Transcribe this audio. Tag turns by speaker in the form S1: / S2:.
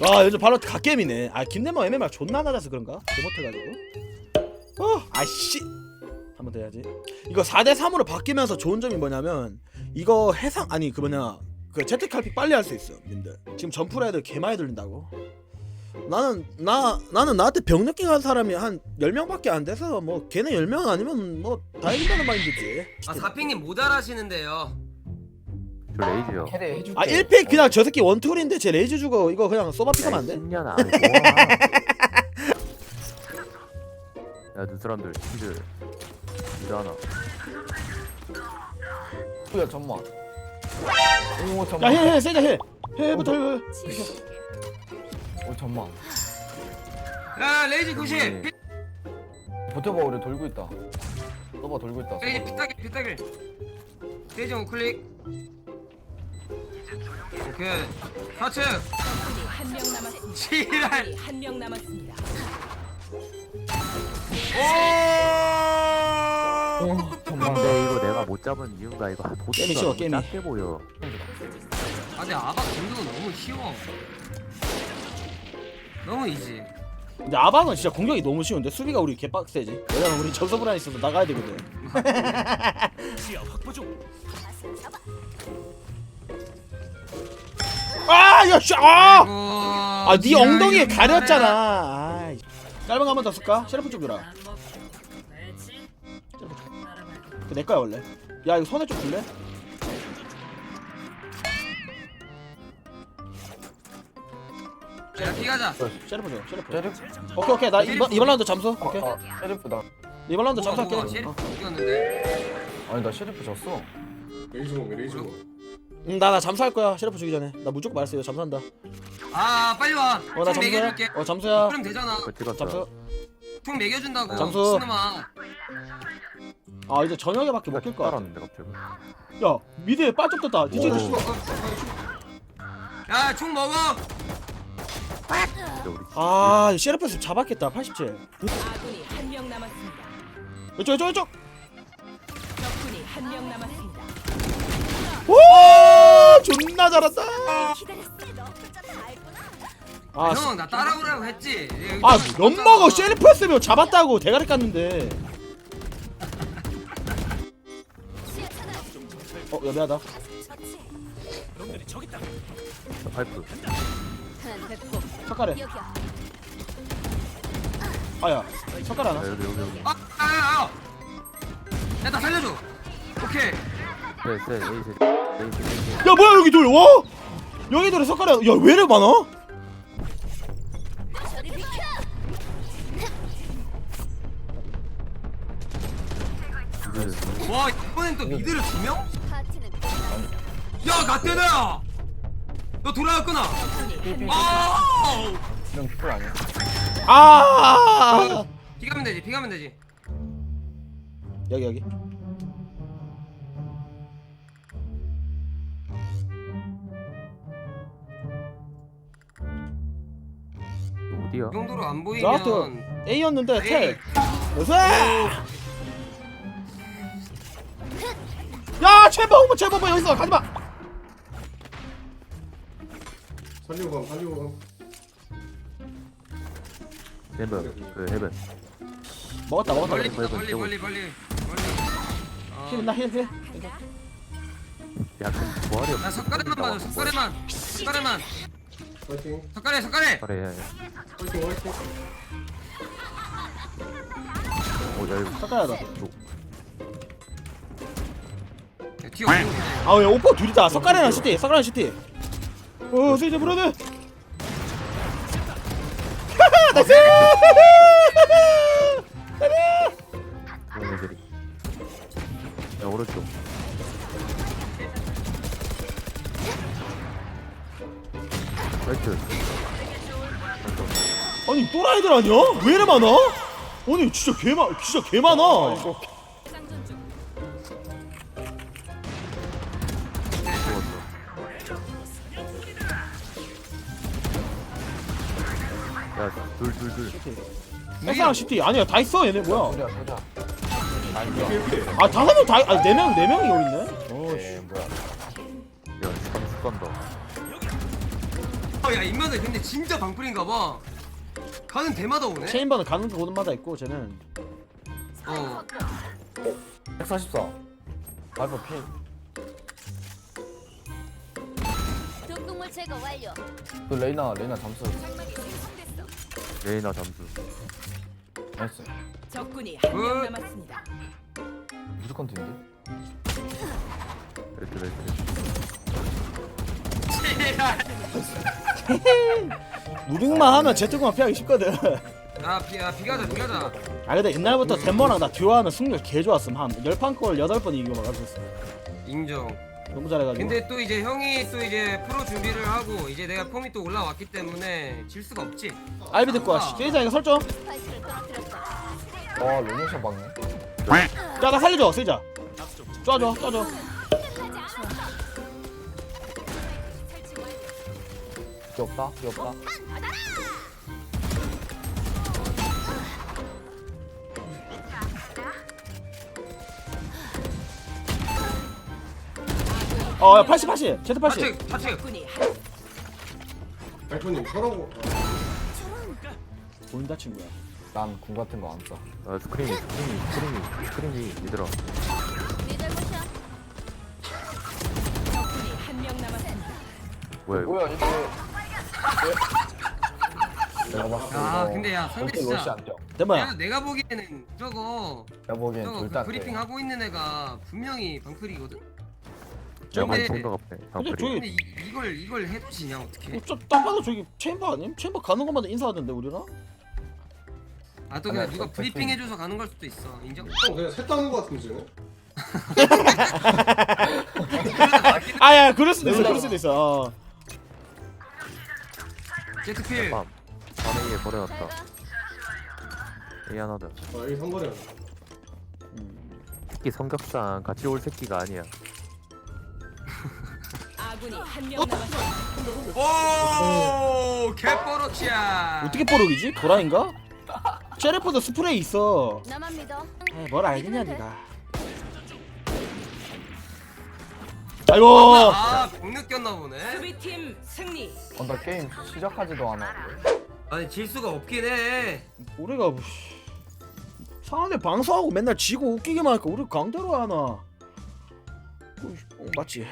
S1: 와 요즘 바로 갓겜이네. 아 김대모 MMR 존나 낮아서 그런가? 잘못해가지고. 어 아씨. 한 번 더 해야지. 이거 4대3으로 바뀌면서 좋은 점이 뭐냐면 이거 해상 아니 그 뭐냐 그 재택칼픽 빨리 할 수 있어 님들. 지금 점프로 애들 개 많이 들린다고. 나는 나 나는 나한테 병 늦게 간 사람이 한 10명밖에 안 돼서 뭐 걔네 10명 아니면 뭐 다 이긴다는 마인드지.
S2: 아 사핑님 모자라시는데요.
S3: 저 레이즈요.
S4: 캐리 해줄게.
S1: 아 1팩 그냥 저 새끼 원툴인데 제 레이즈 주고 이거 그냥 쏘바 픽하면 안 돼?
S3: 10년 안에 뭐야? 야, 두 사람들 치즈 일하나.
S4: 야 잠만. 오
S1: 야
S4: 잠만.
S1: 해 해 세자 해 해부터
S4: 해오 잠만.
S2: 야 레이지 90.
S3: 네.
S2: 피-
S4: 버텨봐 우리 돌고 있다. 너봐 돌고 있다.
S2: 레이지 피타길 피타길. 레이지 온 클릭. 오케이. 하츠.
S5: 한명 남았습니다.
S2: 지랄.
S5: 한명 남았습니다.
S2: 오.
S4: 오 잠만.
S3: 근데 이거 내가 못 잡은 이유가 이거
S1: 게임이 쉬워,
S3: 너무
S1: 게임이.
S3: 작게 보여.
S2: 아 근데 아바 공격은 너무 쉬워. 너무 이지.
S1: 근데 아방은 진짜 공격이 너무 쉬운데 수비가 우리 개빡세지 왜냐면 우리 저서브란에 있어서 나가야 되거든 아 야 씨 아! 아네
S2: 지랄,
S1: 엉덩이에 가렸잖아 아이. 짧은 거 한 번 더 쓸까? 셰리프 좀 주라 그내 거야 원래 야 이거 손에 좀 줄래?
S2: 야 피가자.
S1: 셰리프 줘 셰리프
S4: 셰리프.
S1: 오케이 오케이 나 이번, 이번 라운드 잠수 오케이
S4: 아, 셰리프다.
S1: 이번 라운드
S2: 뭐가
S1: 잠수할게
S2: 셰리프 이겼는데.
S4: 아니 나 셰리프 졌어.
S1: 응, 나, 나 잠수할 거야. 셰리프 주기 전에. 나 무조건 말했어. 이거 잠수한다.
S2: 아 빨리 와.
S1: 어, 나
S2: 총
S1: 잠수야.
S2: 매겨줄게.
S1: 어, 잠수야.
S2: 그럼 되잖아.
S3: 그거 찍었어.
S1: 잠수.
S2: 총 매겨준다고.
S1: 잠수.
S2: 아,
S1: 이제 저녁에밖에 못낄 거야.
S3: 따랐는데 갑자기.
S1: 야, 미드에 빠졌다. 니들
S3: 오.
S1: 씨발.
S2: 야총 먹어.
S3: 진짜 우리
S1: 아, 셰리프에서 잡았겠다. 87.
S5: 아군이 한 명 남았습니다.
S1: 이쪽, 이쪽, 이쪽.
S5: 적군이 한 명 남았습니다.
S1: 오! 존나 잘한다. 아, 씨.
S2: 형나 따라오라고 했지.
S1: 아, 몇 먹어. 셰리프였으면 잡았다고. 대가리 깠는데. 어, 여배하다.
S3: 파이프.
S1: 석가래. 아야, 석가래 하나.
S3: 야, 여기 여기 여기.
S2: 아, 아, 아. 야, 나 살려줘. 오케이.
S1: 야, 뭐야, 여기 둘. 와! 여기 둘에 석가래. 야, 왜 이래 많아?
S2: 와, 이번엔 또 미드를 두 명? 야, 나때나야. 너 돌아왔구나. 아!
S4: 아!
S2: 비가면 되지. 비가면 되지.
S1: 여기 여기.
S3: 어디야?
S2: 이 정도로 안 보이면
S1: A였는데
S2: 에이.
S1: 텔. 요새. 야, 최범, 최범 여기 있어. 가지 마.
S6: 살리고 감 살리고 감
S3: 헤븐. 그 헤븐.
S1: 먹었다, 먹었다.
S2: 멀리
S3: 멀리,
S2: 멀리
S3: 멀리,
S2: 멀리.
S1: 힐힐 힐.
S3: 야, 그 없어.
S2: 나 석가래만 봐줘. 석가래만. 석가래만.
S6: 파이팅
S2: 석가래 석가래.
S3: 그래, 야, 야.
S6: 파이팅 파이팅
S3: 어, 야, 이거.
S1: 깎아야다.
S2: 야, 뒤에 없는 거.
S1: 아, 야, 오빠 둘이다. 석가래랑 시티, 석가래랑 시티. 어, 세이제 브로드. 나이스!
S3: 그런 애들이. 야, 오른쪽. 라이트.
S1: 아니 또라이들 아니야? 왜 이래 많아? 아니 진짜 개 많, 진짜 개 많아.
S3: 죽었어. 야, 둘, 둘, 둘.
S1: 석가랑 시티 아니야 다 있어 얘네 뭐야?
S4: 소리야 소리야.
S1: 아 다섯 명 다, 아네 명, 네 명이 여기 있네. 어, 씨.
S4: 야,
S3: 습관, 습관다.
S2: 어야 인마들 근데 진짜 방풀인가 봐. 가는 데마다 오네.
S1: 체인버는 가는 곳마다 있고 쟤는.
S2: 어.
S4: 144 발포 피.
S7: 독극물 제거 완료.
S4: 그 레이나 레이나 잠수.
S3: 레이나 잠수.
S4: 나이스.
S5: 적군이 한 명
S2: 굿.
S5: 남았습니다.
S4: 무조건 팀인데
S3: 레이트 레이트
S1: 무빙만 하면 제트공만 피하기 쉽거든.
S2: 야 비, 야 비가자 비가자.
S1: 아 근데 옛날부터 덴머랑 나 듀오하는 승률 개 좋았음. 한 10판 걸 8번 이기고 막 그랬어
S2: 인정.
S1: 너무 잘해가지고.
S2: 근데 또 이제 형이 또 이제 프로 준비를 하고 이제 내가 폼이 또 올라왔기 때문에 질 수가 없지.
S1: 알비 듣고 와. 세이자 이거 설정.
S4: 와 로네이션 박네.
S1: 야나 살려줘 세이자. 쏴줘 쏴줘
S4: 귀엽다 귀엽다.
S1: 어야 80 80 제트 80
S2: 파츠 파츠
S6: 발표님 서라고.
S1: 보인다 친구야.
S4: 난 궁 같은 거 안써.
S3: 아 스크린이 스크린이 스크린이 스크린이 얘들아
S7: 미들 모션.
S5: 적군이 한 명 남았습니다.
S3: 뭐야 이거?
S4: 뭐야 내가 봤을 때
S2: 아,
S4: 이거
S2: 근데 야, 상대
S4: 절대
S2: 진짜-
S4: 러시 안 뛰어
S1: 덴머야
S2: 내가, 보기에는 저거
S4: 내가 보기엔
S2: 저거
S4: 절대
S2: 그 브리핑
S4: 돼.
S2: 하고 있는 애가 분명히 방풀이거든
S3: 영화
S2: 근데-
S3: 정도 같네
S1: 근데
S3: 방풀이
S1: 저기
S2: 근데 이, 이걸 이걸 해도 지냐 어떻게
S1: 어, 저딱 봐도 저기 체인버 아님? 체인버 가는 것마다 인사하던데 우리랑?
S2: 아 또 그냥
S4: 아니야,
S2: 누가
S4: 저-
S2: 브리핑 해줘서 가는 걸 수도 있어 인정?
S6: 형 그냥 셋 따는 거 같은데 쟤네
S1: 아야 그럴 수도 있어 그럴 수도 있어 어.
S2: 제트필
S3: 밤 밤에 얘 버려놨다
S7: 잘 가.
S3: A 하나다
S6: 아 여기 3번이야
S3: 새끼 성격상 같이 올 새끼가 아니야
S5: 아군이 한 명 남았습니다.
S2: 오 개뽀로치야
S1: 어떻게 뽀록이지? 도라인가? 제레포드 스프레이 있어
S7: 나만 믿어.
S1: 에이 뭘 알겠냐 니가 아이고.
S2: 아병 느꼈나 보네.
S5: 수비팀 승리.
S4: 어, 나 게임 시작하지도 않아
S2: 아니 질 수가 없긴 해.
S1: 우리가 뭐, 상대 방송하고 맨날 지고 웃기기만 하니까 우리 강대로 하나. 어, 어, 맞지